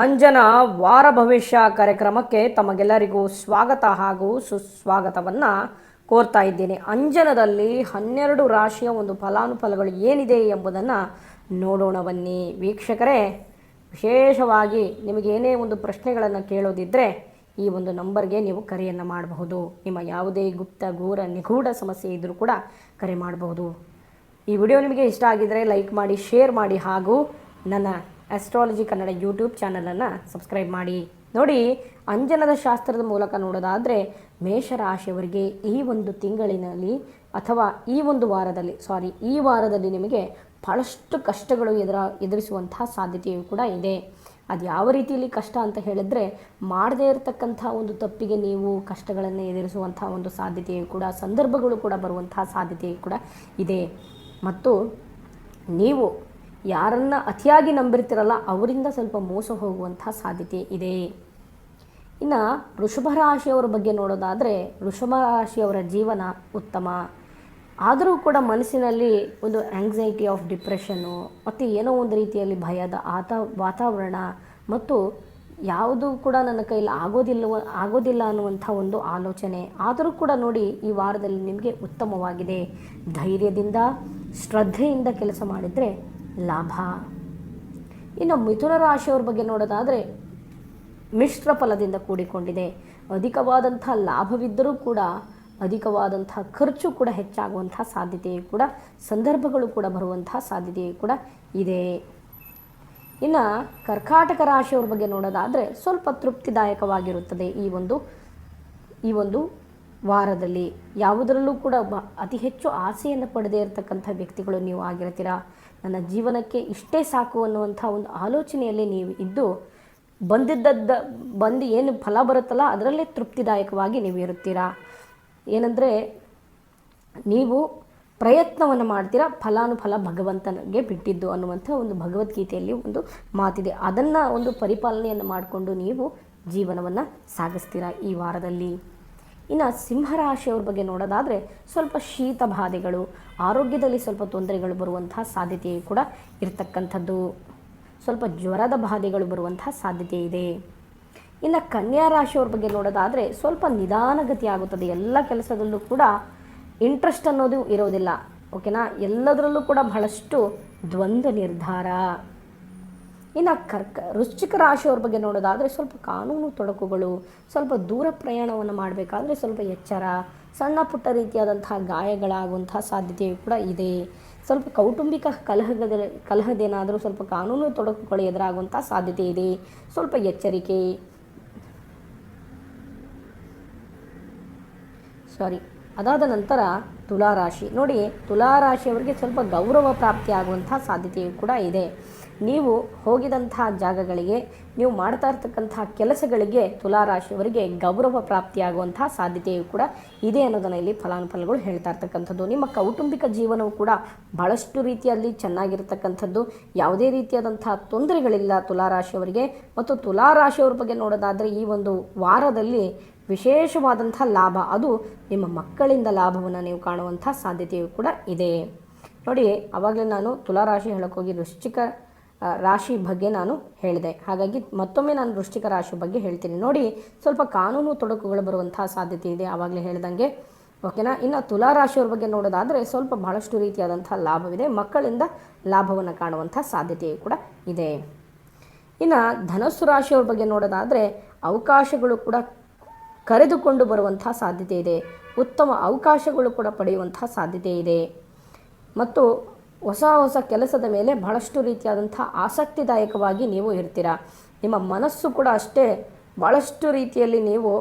ಅಂಜನ ವಾರ ಭವಿಷ್ಯ ಕಾರ್ಯಕ್ರಮಕ್ಕೆ ತಮಗೆಲ್ಲರಿಗೂ ಸ್ವಾಗತ ಹಾಗೂ ಸುಸ್ವಾಗತವನ್ನು ಕೋರ್ತಾ ಇದ್ದೀನಿ. ಅಂಜನದಲ್ಲಿ ಹನ್ನೆರಡು ರಾಶಿಯ ಒಂದು ಫಲಾನುಫಲಗಳು ಏನಿದೆ ಎಂಬುದನ್ನು ನೋಡೋಣ ಬನ್ನಿ. ವೀಕ್ಷಕರೇ, ವಿಶೇಷವಾಗಿ ನಿಮಗೆ ಏನೇ ಒಂದು ಪ್ರಶ್ನೆಗಳನ್ನು ಕೇಳೋದಿದ್ದರೆ ಈ ಒಂದು ನಂಬರ್ಗೆ ನೀವು ಕರೆಯನ್ನು ಮಾಡಬಹುದು. ನಿಮ್ಮ ಯಾವುದೇ ಗುಪ್ತ ಗೂಢ ನಿಗೂಢ ಸಮಸ್ಯೆ ಇದ್ದರೂ ಕೂಡ ಕರೆ ಮಾಡಬಹುದು. ಈ ವಿಡಿಯೋ ನಿಮಗೆ ಇಷ್ಟ ಆಗಿದ್ದರೆ ಲೈಕ್ ಮಾಡಿ, ಶೇರ್ ಮಾಡಿ ಹಾಗೂ ನನ್ನ ಆಸ್ಟ್ರಾಲಜಿ ಕನ್ನಡ ಯೂಟ್ಯೂಬ್ ಚಾನಲನ್ನು ಸಬ್ಸ್ಕ್ರೈಬ್ ಮಾಡಿ. ನೋಡಿ, ಅಂಜನದ ಶಾಸ್ತ್ರದ ಮೂಲಕ ನೋಡೋದಾದರೆ ಮೇಷರಾಶಿಯವರಿಗೆ ಈ ಒಂದು ತಿಂಗಳಿನಲ್ಲಿ ಅಥವಾ ಈ ಒಂದು ವಾರದಲ್ಲಿ ಸಾರಿ ಈ ವಾರದಲ್ಲಿ ನಿಮಗೆ ಭಾಳಷ್ಟು ಕಷ್ಟಗಳು ಎದುರ, ಎದುರಿಸುವಂತಹ ಸಾಧ್ಯತೆಯೂ ಕೂಡ ಇದೆ. ಅದು ಯಾವ ರೀತಿಯಲ್ಲಿ ಕಷ್ಟ ಅಂತ ಹೇಳಿದ್ರೆ ಮಾಡದೇ ಇರತಕ್ಕಂಥ ಒಂದು ತಪ್ಪಿಗೆ ನೀವು ಕಷ್ಟಗಳನ್ನು ಎದುರಿಸುವಂತಹ ಒಂದು ಸಾಧ್ಯತೆಯು ಕೂಡ, ಸಂದರ್ಭಗಳು ಕೂಡ ಬರುವಂತಹ ಸಾಧ್ಯತೆಯು ಕೂಡ ಇದೆ. ಮತ್ತು ನೀವು ಯಾರನ್ನು ಅತಿಯಾಗಿ ನಂಬಿರ್ತಿರಲ್ಲ ಅವರಿಂದ ಸ್ವಲ್ಪ ಮೋಸ ಹೋಗುವಂಥ ಸಾಧ್ಯತೆ ಇದೆ. ಇನ್ನು ವೃಷಭ ರಾಶಿಯವರ ಬಗ್ಗೆ ನೋಡೋದಾದರೆ ವೃಷಭ ರಾಶಿಯವರ ಜೀವನ ಉತ್ತಮ. ಆದರೂ ಕೂಡ ಮನಸ್ಸಿನಲ್ಲಿ ಒಂದು ಆಂಗ್ಸೈಟಿ ಆಫ್ ಡಿಪ್ರೆಷನ್ನು ಮತ್ತು ಏನೋ ಒಂದು ರೀತಿಯಲ್ಲಿ ಭಯದ ಆತ, ವಾತಾವರಣ ಮತ್ತು ಯಾವುದು ಕೂಡ ನನ್ನ ಕೈಲಿ ಆಗೋದಿಲ್ಲ ಆಗೋದಿಲ್ಲ ಅನ್ನುವಂಥ ಒಂದು ಆಲೋಚನೆ. ಆದರೂ ಕೂಡ ನೋಡಿ ಈ ವಾರದಲ್ಲಿ ನಿಮಗೆ ಉತ್ತಮವಾಗಿದೆ. ಧೈರ್ಯದಿಂದ, ಶ್ರದ್ಧೆಯಿಂದ ಕೆಲಸ ಮಾಡಿದರೆ ಲಾಭ. ಇನ್ನು ಮಿಥುನ ರಾಶಿಯವ್ರ ಬಗ್ಗೆ ನೋಡೋದಾದರೆ ಮಿಶ್ರ ಫಲದಿಂದ ಕೂಡಿಕೊಂಡಿದೆ. ಅಧಿಕವಾದಂಥ ಲಾಭವಿದ್ದರೂ ಕೂಡ, ಅಧಿಕವಾದಂಥ ಖರ್ಚು ಕೂಡ ಹೆಚ್ಚಾಗುವಂಥ ಸಾಧ್ಯತೆಯು ಕೂಡ, ಸಂದರ್ಭಗಳು ಕೂಡ ಬರುವಂಥ ಸಾಧ್ಯತೆಯು ಕೂಡ ಇದೆ. ಇನ್ನು ಕರ್ಕಾಟಕ ರಾಶಿಯವ್ರ ಬಗ್ಗೆ ನೋಡೋದಾದರೆ ಸ್ವಲ್ಪ ತೃಪ್ತಿದಾಯಕವಾಗಿರುತ್ತದೆ ಈ ಒಂದು ಈ ಒಂದು ವಾರದಲ್ಲಿ ಯಾವುದರಲ್ಲೂ ಕೂಡ ಅತಿ ಹೆಚ್ಚು ಆಸೆಯನ್ನು ಪಡೆದೇ ಇರತಕ್ಕಂಥ ವ್ಯಕ್ತಿಗಳು ನೀವು ಆಗಿರ್ತೀರಾ? ನನ್ನ ಜೀವನಕ್ಕೆ ಇಷ್ಟೇ ಸಾಕು ಅನ್ನುವಂಥ ಒಂದು ಆಲೋಚನೆಯಲ್ಲಿ ನೀವು ಇದ್ದು, ಬಂದಿದ್ದದ್ದ, ಬಂದು ಏನು ಫಲ ಬರುತ್ತಲ್ಲ ಅದರಲ್ಲೇ ತೃಪ್ತಿದಾಯಕವಾಗಿ ನೀವು ಇರುತ್ತೀರಾ? ಏನಂದರೆ, ನೀವು ಪ್ರಯತ್ನವನ್ನು ಮಾಡ್ತೀರಾ, ಫಲಾನುಫಲ ಭಗವಂತನಿಗೆ ಬಿಟ್ಟಿದ್ದು ಅನ್ನುವಂಥ ಒಂದು ಭಗವದ್ಗೀತೆಯಲ್ಲಿ ಒಂದು ಮಾತಿದೆ. ಅದನ್ನು ಒಂದು ಪರಿಪಾಲನೆಯನ್ನು ಮಾಡಿಕೊಂಡು ನೀವು ಜೀವನವನ್ನು ಸಾಗಿಸ್ತೀರಾ ಈ ವಾರದಲ್ಲಿ? ಇನ್ನು ಸಿಂಹರಾಶಿಯವ್ರ ಬಗ್ಗೆ ನೋಡೋದಾದರೆ ಸ್ವಲ್ಪ ಶೀತ ಬಾಧೆಗಳು, ಆರೋಗ್ಯದಲ್ಲಿ ಸ್ವಲ್ಪ ತೊಂದರೆಗಳು ಬರುವಂತಹ ಸಾಧ್ಯತೆ ಕೂಡ ಇರತಕ್ಕಂಥದ್ದು. ಸ್ವಲ್ಪ ಜ್ವರದ ಬಾಧೆಗಳು ಬರುವಂತಹ ಸಾಧ್ಯತೆ ಇದೆ. ಇನ್ನು ಕನ್ಯಾ ರಾಶಿಯವ್ರ ಬಗ್ಗೆ ನೋಡೋದಾದರೆ ಸ್ವಲ್ಪ ನಿಧಾನಗತಿ ಆಗುತ್ತದೆ. ಎಲ್ಲ ಕೆಲಸದಲ್ಲೂ ಕೂಡ ಇಂಟ್ರೆಸ್ಟ್ ಅನ್ನೋದು ಇರೋದಿಲ್ಲ. ಓಕೆನಾ ಎಲ್ಲದರಲ್ಲೂ ಕೂಡ ಬಹಳಷ್ಟು ದ್ವಂದ್ವ ನಿರ್ಧಾರ. ಇನ್ನು ಕರ್ಕ ವೃಶ್ಚಿಕ ರಾಶಿಯವ್ರ ಬಗ್ಗೆ ನೋಡೋದಾದರೆ ಸ್ವಲ್ಪ ಕಾನೂನು ತೊಡಕುಗಳು, ಸ್ವಲ್ಪ ದೂರ ಪ್ರಯಾಣವನ್ನು ಮಾಡಬೇಕಾದ್ರೆ ಸ್ವಲ್ಪ ಎಚ್ಚರ, ಸಣ್ಣ ಪುಟ್ಟ ರೀತಿಯಾದಂತಹ ಗಾಯಗಳಾಗುವಂತಹ ಸಾಧ್ಯತೆಯು ಕೂಡ ಇದೆ. ಸ್ವಲ್ಪ ಕೌಟುಂಬಿಕ ಕಲಹದ ಕಲಹದೇನಾದರೂ ಸ್ವಲ್ಪ ಕಾನೂನು ತೊಡಕುಗಳು ಎದುರಾಗುವಂಥ ಸಾಧ್ಯತೆ ಇದೆ. ಸ್ವಲ್ಪ ಎಚ್ಚರಿಕೆ. ಸಾರಿ ಅದಾದ ನಂತರ ತುಲಾರಾಶಿ. ನೋಡಿ, ತುಲಾರಾಶಿಯವರಿಗೆ ಸ್ವಲ್ಪ ಗೌರವ ಪ್ರಾಪ್ತಿ ಆಗುವಂಥ ಸಾಧ್ಯತೆಯು ಕೂಡ ಇದೆ. ನೀವು ಹೋಗಿದಂತಹ ಜಾಗಗಳಿಗೆ, ನೀವು ಮಾಡ್ತಾ ಇರ್ತಕ್ಕಂಥ ಕೆಲಸಗಳಿಗೆ ತುಲಾರಾಶಿಯವರಿಗೆ ಗೌರವ ಪ್ರಾಪ್ತಿಯಾಗುವಂತಹ ಸಾಧ್ಯತೆಯು ಕೂಡ ಇದೆ ಅನ್ನೋದನ್ನು ಇಲ್ಲಿ ಫಲಾನುಫಲಗಳು ಹೇಳ್ತಾ ಇರ್ತಕ್ಕಂಥದ್ದು. ನಿಮ್ಮ ಕೌಟುಂಬಿಕ ಜೀವನವು ಕೂಡ ಭಾಳಷ್ಟು ರೀತಿಯಲ್ಲಿ ಚೆನ್ನಾಗಿರ್ತಕ್ಕಂಥದ್ದು. ಯಾವುದೇ ರೀತಿಯಾದಂತಹ ತೊಂದರೆಗಳಿಲ್ಲ ತುಲಾರಾಶಿಯವರಿಗೆ. ಮತ್ತು ತುಲಾರಾಶಿಯವ್ರ ಬಗ್ಗೆ ನೋಡೋದಾದರೆ, ಈ ಒಂದು ವಾರದಲ್ಲಿ ವಿಶೇಷವಾದಂಥ ಲಾಭ. ಅದು ನಿಮ್ಮ ಮಕ್ಕಳಿಂದ ಲಾಭವನ್ನು ನೀವು ಕಾಣುವಂಥ ಸಾಧ್ಯತೆಯು ಕೂಡ ಇದೆ. ನೋಡಿ, ಆವಾಗಲೇ ನಾನು ತುಲಾರಾಶಿ ಹೇಳೋಕ್ಕೋಗಿ ವೃಶ್ಚಿಕ ರಾಶಿ ಬಗ್ಗೆ ನಾನು ಹೇಳಿದೆ. ಹಾಗಾಗಿ ಮತ್ತೊಮ್ಮೆ ನಾನು ವೃಶ್ಚಿಕ ರಾಶಿ ಬಗ್ಗೆ ಹೇಳ್ತೀನಿ. ನೋಡಿ, ಸ್ವಲ್ಪ ಕಾನೂನು ತೊಡಕುಗಳು ಬರುವಂಥ ಸಾಧ್ಯತೆ ಇದೆ ಆವಾಗಲೇ ಹೇಳ್ದಂಗೆ. ಓಕೆನಾ? ಇನ್ನು ತುಲಾರಾಶಿಯವ್ರ ಬಗ್ಗೆ ನೋಡೋದಾದರೆ ಸ್ವಲ್ಪ ಬಹಳಷ್ಟು ರೀತಿಯಾದಂಥ ಲಾಭವಿದೆ. ಮಕ್ಕಳಿಂದ ಲಾಭವನ್ನು ಕಾಣುವಂಥ ಸಾಧ್ಯತೆಯು ಕೂಡ ಇದೆ. ಇನ್ನು ಧನಸ್ಸು ರಾಶಿಯವ್ರ ಬಗ್ಗೆ ನೋಡೋದಾದರೆ ಅವಕಾಶಗಳು ಕೂಡ ಕರೆದುಕೊಂಡು ಬರುವಂಥ ಸಾಧ್ಯತೆ ಇದೆ. ಉತ್ತಮ ಅವಕಾಶಗಳು ಕೂಡ ಪಡೆಯುವಂಥ ಸಾಧ್ಯತೆ ಇದೆ. ಮತ್ತು ಹೊಸ ಹೊಸ ಕೆಲಸದ ಮೇಲೆ ಬಹಳಷ್ಟು ರೀತಿಯಾದಂಥ ಆಸಕ್ತಿದಾಯಕವಾಗಿ ನೀವು ಇರ್ತೀರಾ? ನಿಮ್ಮ ಮನಸ್ಸು ಕೂಡ ಅಷ್ಟೇ ಭಾಳಷ್ಟು ರೀತಿಯಲ್ಲಿ ನೀವು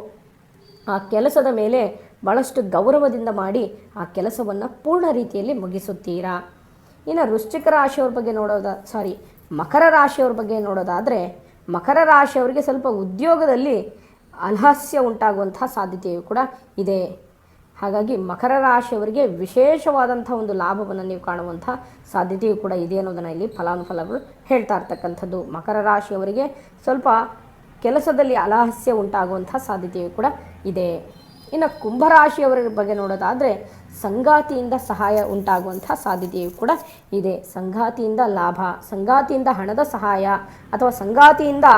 ಆ ಕೆಲಸದ ಮೇಲೆ ಭಾಳಷ್ಟು ಗೌರವದಿಂದ ಮಾಡಿ ಆ ಕೆಲಸವನ್ನು ಪೂರ್ಣ ರೀತಿಯಲ್ಲಿ ಮುಗಿಸುತ್ತೀರಾ? ಇನ್ನು ವೃಶ್ಚಿಕ ರಾಶಿಯವ್ರ ಬಗ್ಗೆ ನೋಡೋದ ಸಾರಿ ಮಕರ ರಾಶಿಯವ್ರ ಬಗ್ಗೆ ನೋಡೋದಾದರೆ ಮಕರ ರಾಶಿಯವರಿಗೆ ಸ್ವಲ್ಪ ಉದ್ಯೋಗದಲ್ಲಿ ಅಲಹಾಸ್ಯ ಉಂಟಾಗುವಂತಹ ಸಾಧ್ಯತೆಯು ಕೂಡ ಇದೆ. ಹಾಗಾಗಿ ಮಕರ ರಾಶಿಯವರಿಗೆ ವಿಶೇಷವಾದಂಥ ಒಂದು ಲಾಭವನ್ನು ನೀವು ಕಾಣುವಂಥ ಸಾಧ್ಯತೆಯು ಕೂಡ ಇದೆ ಅನ್ನೋದನ್ನು ಇಲ್ಲಿ ಫಲಾನುಫಲಗಳು ಹೇಳ್ತಾ ಇರ್ತಕ್ಕಂಥದ್ದು. ಮಕರ ರಾಶಿಯವರಿಗೆ ಸ್ವಲ್ಪ ಕೆಲಸದಲ್ಲಿ ಅಲಹಸ್ಯ ಉಂಟಾಗುವಂಥ ಸಾಧ್ಯತೆಯು ಕೂಡ ಇದೆ. ಇನ್ನು ಕುಂಭರಾಶಿಯವರ ಬಗ್ಗೆ ನೋಡೋದಾದರೆ ಸಂಗಾತಿಯಿಂದ ಸಹಾಯ ಉಂಟಾಗುವಂಥ ಸಾಧ್ಯತೆಯು ಕೂಡ ಇದೆ. ಸಂಗಾತಿಯಿಂದ ಲಾಭ, ಸಂಗಾತಿಯಿಂದ ಹಣದ ಸಹಾಯ ಅಥವಾ ಸಂಗಾತಿಯಿಂದ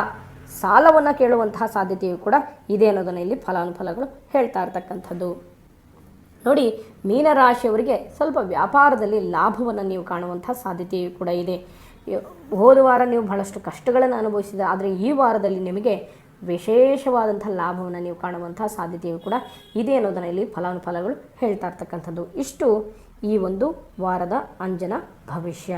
ಸಾಲವನ್ನು ಕೇಳುವಂತಹ ಸಾಧ್ಯತೆಯು ಕೂಡ ಇದೆ ಅನ್ನೋದನ್ನು ಇಲ್ಲಿ ಫಲಾನುಫಲಗಳು ಹೇಳ್ತಾ ಇರ್ತಕ್ಕಂಥದ್ದು. ನೋಡಿ, ಮೀನರಾಶಿಯವರಿಗೆ ಸ್ವಲ್ಪ ವ್ಯಾಪಾರದಲ್ಲಿ ಲಾಭವನ್ನು ನೀವು ಕಾಣುವಂಥ ಸಾಧ್ಯತೆಯು ಕೂಡ ಇದೆ. ಹೋದ ವಾರ ನೀವು ಬಹಳಷ್ಟು ಕಷ್ಟಗಳನ್ನು ಅನುಭವಿಸಿದ ಆದರೆ ಈ ವಾರದಲ್ಲಿ ನಿಮಗೆ ವಿಶೇಷವಾದಂಥ ಲಾಭವನ್ನು ನೀವು ಕಾಣುವಂಥ ಸಾಧ್ಯತೆಯು ಕೂಡ ಇದೆ ಅನ್ನೋದನ್ನು ಇಲ್ಲಿ ಫಲಾನುಫಲಗಳು ಹೇಳ್ತಾ ಇರ್ತಕ್ಕಂಥದ್ದು. ಇಷ್ಟು ಈ ಒಂದು ವಾರದ ಅಂಜನ ಭವಿಷ್ಯ.